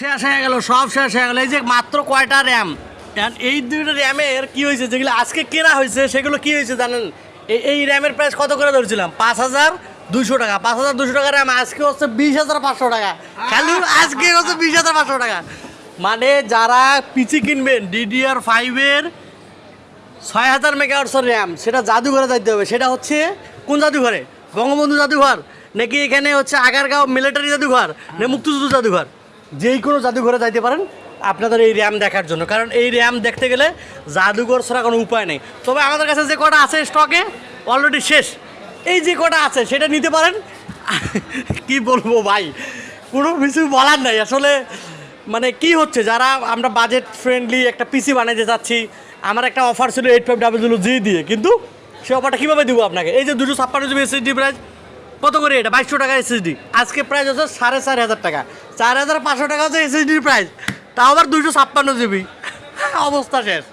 শেষ হয়ে গেল সব শেষ হয়ে গেল। এই যে মাত্র কয়টা র্যাম এই দুইটা র্যামের কি হয়েছে? যেগুলো আজকে কেনা হয়েছে সেগুলো কি হয়েছে জানেন? এই এই র্যামের প্রাইস কত করে ধরছিলাম? পাঁচ হাজার দুশো টাকা। পাঁচ হাজার দুশো টাকা র্যাম আজকে হচ্ছে বিশ হাজার পাঁচশো টাকা। খালি আজকে হচ্ছে বিশ হাজার পাঁচশো টাকা। মানে যারা পিচি কিনবেন ডিডিআর ফাইভের ছয় হাজার মেগাহার্টসের র্যাম সেটা জাদুঘরে যাইতে হবে। সেটা হচ্ছে কোন জাদুঘরে? বঙ্গবন্ধু জাদুঘর? নাকি এখানে হচ্ছে আগারগাঁও মিলিটারি জাদুঘর? না মুক্তিযুদ্ধ জাদুঘর? যেই কোনো জাদুঘরে যাইতে পারেন, আপনাদের এই র্যাম দেখার জন্য। কারণ এই র্যাম দেখতে গেলে জাদুঘর ছাড়া কোনো উপায় নেই। তবে আমাদের কাছে যে কটা আছে স্টকে অলরেডি শেষ। এই যে কটা আছে, সেটা নিতে পারেন। কি বলব ভাই? কোনো কিছু বলার নাই। আসলে মানে কি হচ্ছে, যারা আমরা বাজেট ফ্রেন্ডলি একটা পিসি বানাইতে চাচ্ছি আমার একটা অফার ছিল eight five double zero G দিয়ে। কিন্তু সে অফারটা কীভাবে দেবো আপনাকে? এই যে দুশো ছাপ্পান্ন জিবি এসএসডি প্রাইস কত করে এটা? বাইশশো টাকা এসএসডি আজকে প্রাইস হচ্ছে সাড়ে চার হাজার টাকা। চার হাজার পাঁচশো টাকা হচ্ছে এসএসডির প্রাইস তাও আবার দুশো ছাপ্পান্ন জিবি অবস্থা শেষ।